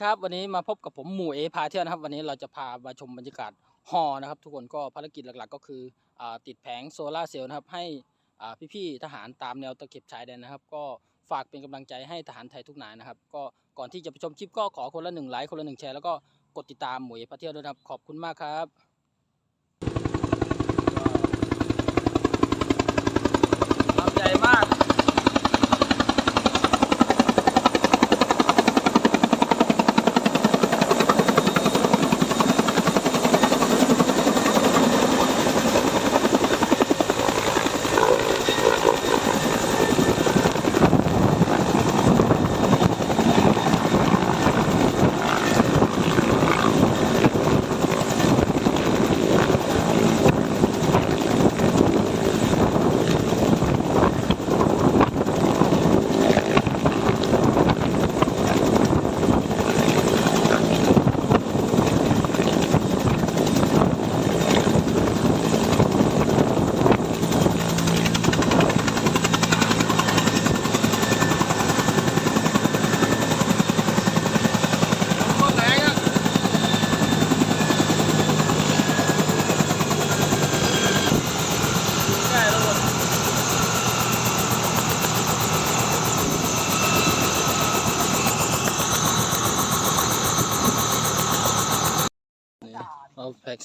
ครับวันนี้มาพบกับผมหมู่เอพาเที่ยวนะครับ วันนี้เราจะพามาชมบรรยากาศฮอนะครับ ทุกคนก็ภารกิจหลักๆ ก็คืออติดแผงโซลาเซลล์นะครับให้พี่ๆทหารตามแนวตะเข็บชายแดนนะครับ ก็ฝากเป็นกำลังใจให้ทหารไทยทุกนายนะครับ ก็ก่อนที่จะไปชมคลิปก็ขอคนละหนึ่งไลค์คนละหนึ่งแชร์แล้วก็กดติดตามหมู่เอพาเที่ยวด้วยนะครับขอบคุณมากครับ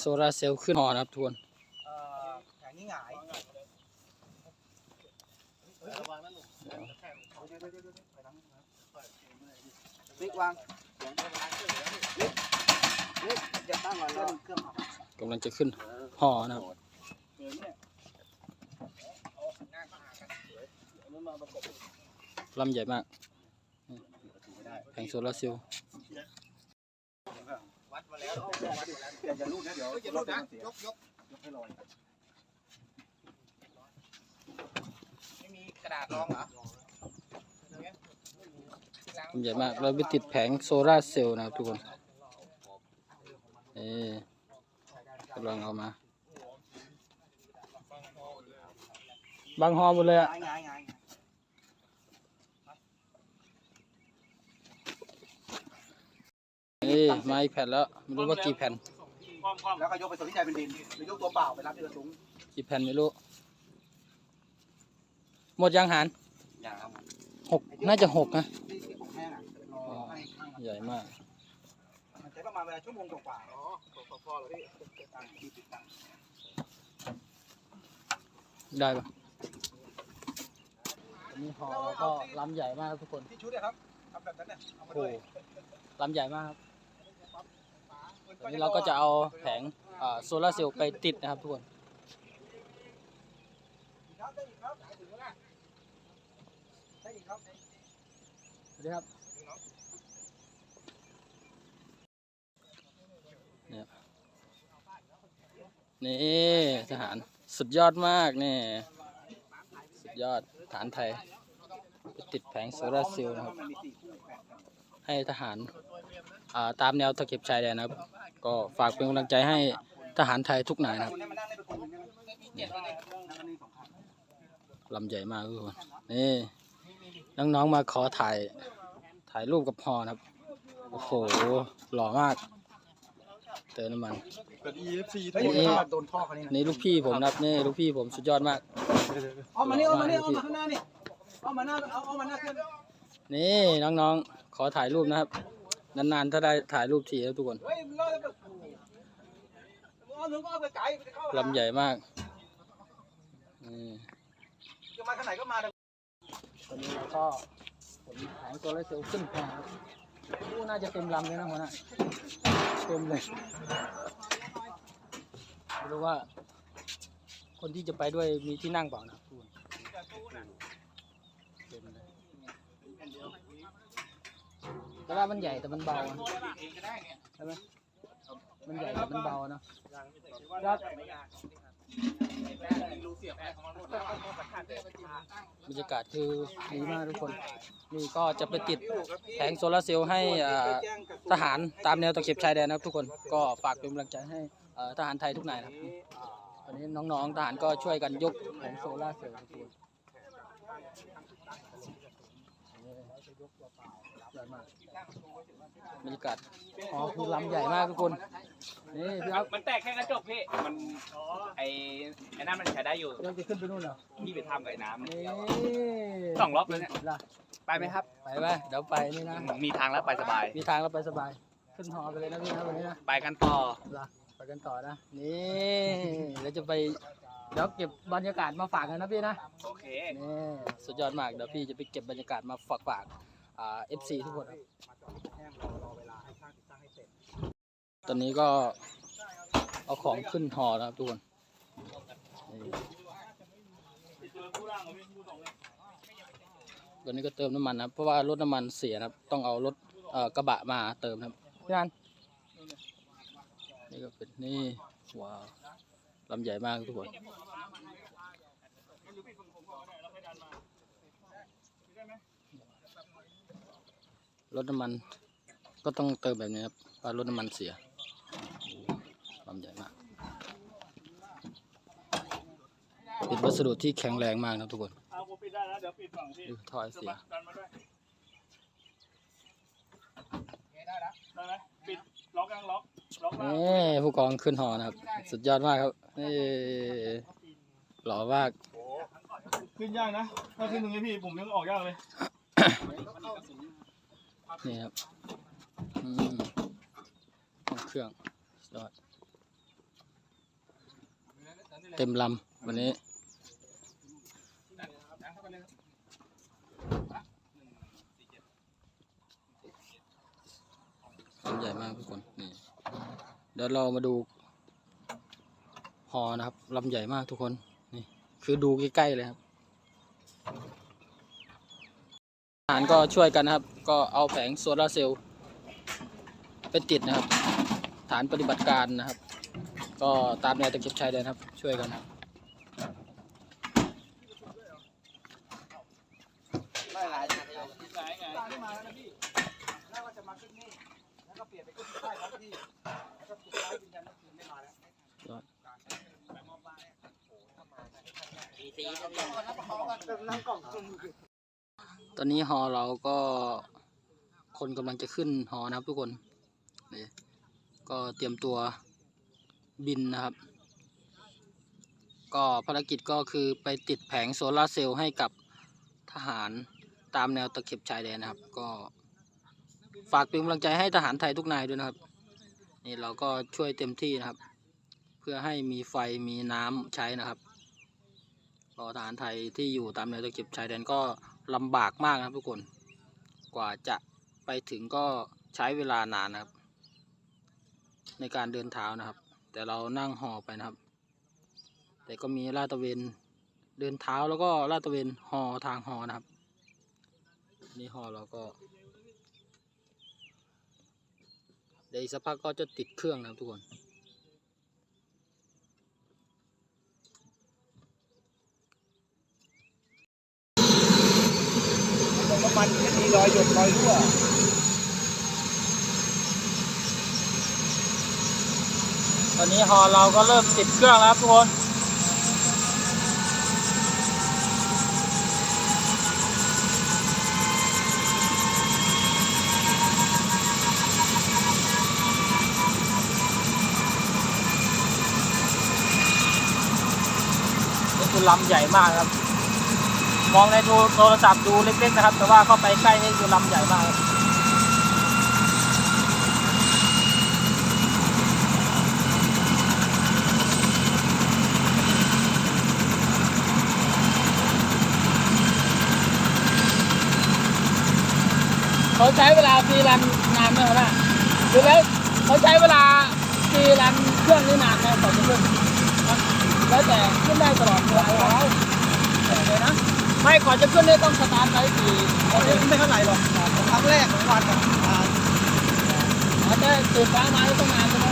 โซลาเซลล์ขึ้นหอนะครับทุกคนเอ่อแผงนี้หงายบิ๊กวางบิ๊กบิ๊กจะตั้งก่อนแล้วเครื่องกำลังจะขึ้นหอนะครับลำใหญ่มากแผงโซลาเซลล์ วัดมาแล้วอย่าอย่าลูกนะเดี๋ยวอย่าลูกนะยกยกยกให้ลอยไม่มีกระดาษรองเหรอใหญ่มาก เราไปติดแผงโซลาเซลล์นะครับทุกคนนี่กำลังเอามา บางหอหมดเลยอะหงายหงายหงาย นี่มาอีกแผ่นแล้วไม่รู้ว่ากี่แผ่น แล้วก็ยกไปส่วนที่ใจเป็นดินหรือยกตัวเปล่าไปรับที่กระสุนกี่แผ่นไม่รู้ หมดยังหารอย่างครับหกน่าจะหกนะที่ที่ผมแห้งอะรอให้ข้างมันใหญ่มาก มันใช้ประมาณเวลาชั่วโมงกว่าๆอ๋อพอพอเลยพี่ตั้งที่ติดตั้งได้ปะอันนี้หอแล้วก็ลำใหญ่มากครับทุกคนที่ชุดเนี่ยครับทำแบบนั้นเนี่ยเอามาโอ้ด้วยลำใหญ่มากครับ วันนี้เราก็จะเอาแผงโซลาร์เซลล์ไปติดนะครับทุกคนดีครับถึงแล้วนะได้อีกครับสวัสดีครับเนี่ยนี่ทหารสุดยอดมากนี่สุดยอดทหารไทยไปติดแผงโซลาร์เซลล์นะครับ ให้ทหาราตามแนวตะเข็บชายแดนนะครับ ก็ฝากเป็นกำลังใจให้ทหารไทยทุกนายนะครับคนนี้มันนั่งได้เป็นคนหนึ่งใช่ไหมนั่งกันนี่สองคันลำใหญ่มากทุกคนนี่น้องๆมาขอถ่ายถ่ายรูปกับพอนะครับ โอ้โห หล่อมาก เติมน้ำมันเป็น EFC เฮ้ยนี่โดนท่อเขานี่นะนี่ลูกพี่ผมนะครับนี่ลูกพี่ผมสุดยอดมากเอามานี่เอามานี่เอามาข้างหน้านี่เอามาหน้าเอาเอามาหน้า นี่น้องๆ ขอถ่ายรูปนะครับ นานๆ ถ้าได้ถ่ายรูปทีแล้วทุกคนเฮ้ยรอแล้วก็เอาหนึ่งก็เอาไปไกลไปเข้าลำใหญ่มากนี่จะมาข้างไหนก็มาตอนนี้เราก็ผลแผงตัวไรเซลล์ขึ้นพอครับอู้น่าจะเต็มลำเลยนะหัวหน้าเต็มเลยไม่รู้ว่าคนที่จะไปด้วยมีที่นั่งเปล่านะทุกคนเต็มเลย แต่ว่ามันใหญ่แต่มันเบาอะใช่ไหมมันใหญ่แต่มันเบาเนอะบรรยากาศคือดีมากทุกคน นี่ก็จะไปติดแผงโซลาร์เซลล์ให้อ่าทหารตามแนวตะเข็บชายแดนนะครับทุกคนก็ฝากเป็นกำลังใจให้เอ่อทหารไทยทุกนายนะครับตอนนี้น้องๆทหารก็ช่วยกันยกแผงโซลาร์เซลล์ทุกคน ยอดมาก บรรยากาศอ๋อคือลำใหญ่มากทุกคนนี่พี่ครับมันแตกแค่กระจกพี่ มันไอ้ไอ้นั่นมันใช้ได้อยู่เราจะขึ้นไปนู่นเหรอพี่ไปทำกับไอ้น้ำนี่สองรอบแล้วเนี่ยล่ะไปไหมครับ ไปไหมเดี๋ยวไปนี่นะมีทางแล้วไปสบาย มีทางเราไปสบาย ขึ้นหอไปเลยนะพี่นะวันนี้นะไปกันต่อล่ะไปกันต่อนะนี่เดี๋ยวจะไปเดี๋ยวเก็บบรรยากาศมาฝากกันนะพี่นะโอเคนี่สุดยอดมากเดี๋ยวพี่จะไปเก็บบรรยากาศมาฝากฝากอ่า เอฟซีทุกคนครับตอนนี้ก็เอาของขึ้นหอแล้วครับทุกคนนี่ตอนนี้ก็เติมน้ำมันนะครับเพราะว่ารถน้ำมันเสียนะครับต้องเอารถเอ่อกระบะมาเติมนะครับพี่นันนี่ก็เป็นนี่ว้าวลำใหญ่มากทุกคน รถน้ำมันก็ต้องเติมแบบนี้ครับเพราะรถน้ำมันเสียลำใหญ่มากเป็นวัสดุที่แข็งแรงมากนะทุกคนเอาผมปิดได้แล้วเดี๋ยวปิดฝั่งพี่ดูท่อไอเสียดันมาด้วยได้ไหมปิดล็อกยังล็อกล็อกแล้วนี่ผู้กองขึ้นหอนะครับ สุดยอดมากครับนี่หล่อมาก ขึ้นยากนะ ถ้าขึ้นตรงนี้พี่ผมยังออกยากเลย นี่ครับอืมห้องเครื่องสุดยอดเต็มลำวันนี้ลำใหญ่มากทุกคนนี่เดี๋ยวเรามาดูหอนะครับลำใหญ่มากทุกคน นี่ คือดูใกล้ๆเลยครับ หารก็ช่วยกันนะครับ ก็เอาแผงโซลาร์เซลล์ไปติดนะครับ ฐานปฏิบัติการนะครับ ก็ตามแนวตะเข็บชายแดนครับ ช่วยกันครับ ตอนนี้หอเราก็คนกำลังจะขึ้นหอนะครับทุกคนนี่ก็เตรียมตัวบินนะครับ ก็ภารกิจก็คือไปติดแผงโซลาร์เซลล์ให้กับทหารตามแนวตะเข็บชายแดนนะครับ ก็ฝากเป็นกำลังใจให้ทหารไทยทุกนายด้วยนะครับ นี่เราก็ช่วยเต็มที่นะครับ เพื่อให้มีไฟมีน้ำใช้นะครับรอทหารไทยที่อยู่ตามแนวตะเข็บชายแดนก็ ลำบากมากนะครับทุกคน กว่าจะไปถึงก็ใช้เวลานานนะครับ ในการเดินเท้านะครับ แต่เรานั่งห่อไปนะครับ แต่ก็มีลาดตระเวนเดินเท้าแล้วก็ลาดตระเวนห่อทางห่อนะครับ นี่ห่อเราก็เดี๋ยวสักพักก็จะติดเครื่องนะครับทุกคน น้ำมันไม่มีรอยหยดรอยรั่วตอนนี้ฮอเราก็เริ่มติดเครื่องแล้วครับทุกคนนี่คือลำใหญ่มากครับ มองในโทรศัพท์ดูเล็กๆนะครับ แต่ว่าเข้าไปใกล้นี่คือลำใหญ่มากเขาใช้เวลาตีรันนานไหมครับน่ะดูแล้วเขาใช้เวลาตีรันเครื่องนี่นานไหมต่อจะขึ้นแล้วแต่ขึ้นได้ตลอดเวลาแล้วเลยนะ ไม่ก่อนจะขึ้นนี่ต้องสตาร์ทไว้กี่ตอนนี้ไม่เท่าไหร่หรอกครั้งแรกของวันอะอ่าอาจจะตื่นฟ้ามาแล้วต้องนานใช่ไหม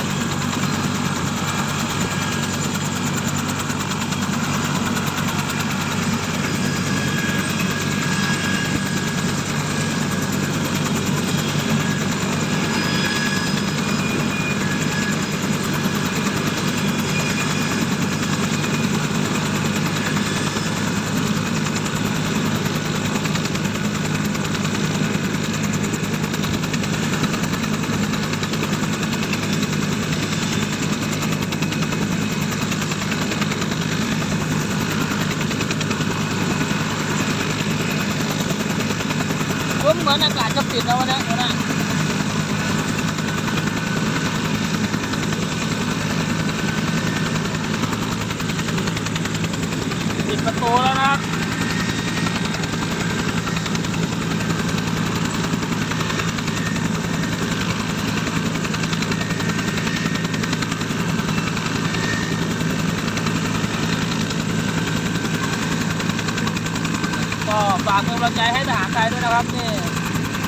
ลุ้นเหมือนอากาศจะปิดแล้ววันนี้วันนี้ปิดประตูแล้วนะครับก็ฝากเป็นกำลังใจให้ทหารไทยด้วยนะครับนี่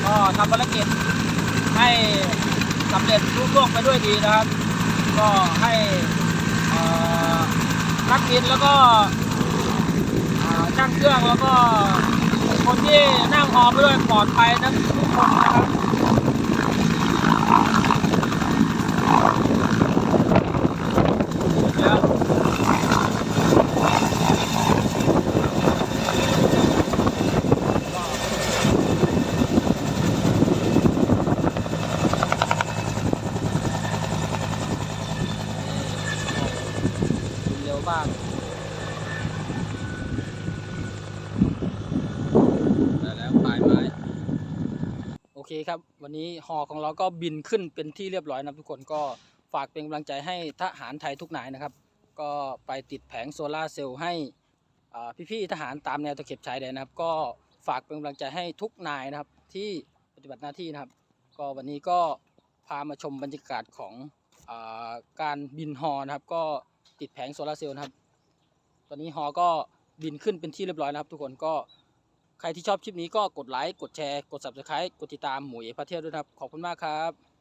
ก็ทำภารกิจให้สำเร็จรุ่ล่วงไปด้วยดีนะครับ ก็ให้นักบินแล้วก็ช่างเครื่องแล้วก็คนที่นั่งหอไปด้วยปลอดภัยทั้งทุกคนนะครับ เร็วมากได้แล้วปลายไม้โอเคครับ วันนี้หอของเราก็บินขึ้นเป็นที่เรียบร้อยนะทุกคนก็ฝากเป็นกำลังใจให้ทหารไทยทุกนายนะครับ ก็ไปติดแผงโซลาเซลล์ให้พี่ๆทหารตามแนวตะเข็บชายแดนนะครับ ก็ฝากเป็นกำลังใจให้ทุกนายนะครับ ที่ปฏิบัติหน้าที่นะครับ ก็วันนี้ก็พามาชมบรรยากาศของอาการบินฮอนะครับ ก็ ติดแผงโซลาร์เซลล์นะครับ ตอนนี้ฮอก็บินขึ้นเป็นที่เรียบร้อยนะครับ ทุกคนก็ใครที่ชอบคลิปนี้ก็กดไลค์กดแชร์กด subscribe กดติดตามหมูเอพาเทียวด้วยนะครับ ขอบคุณมากครับ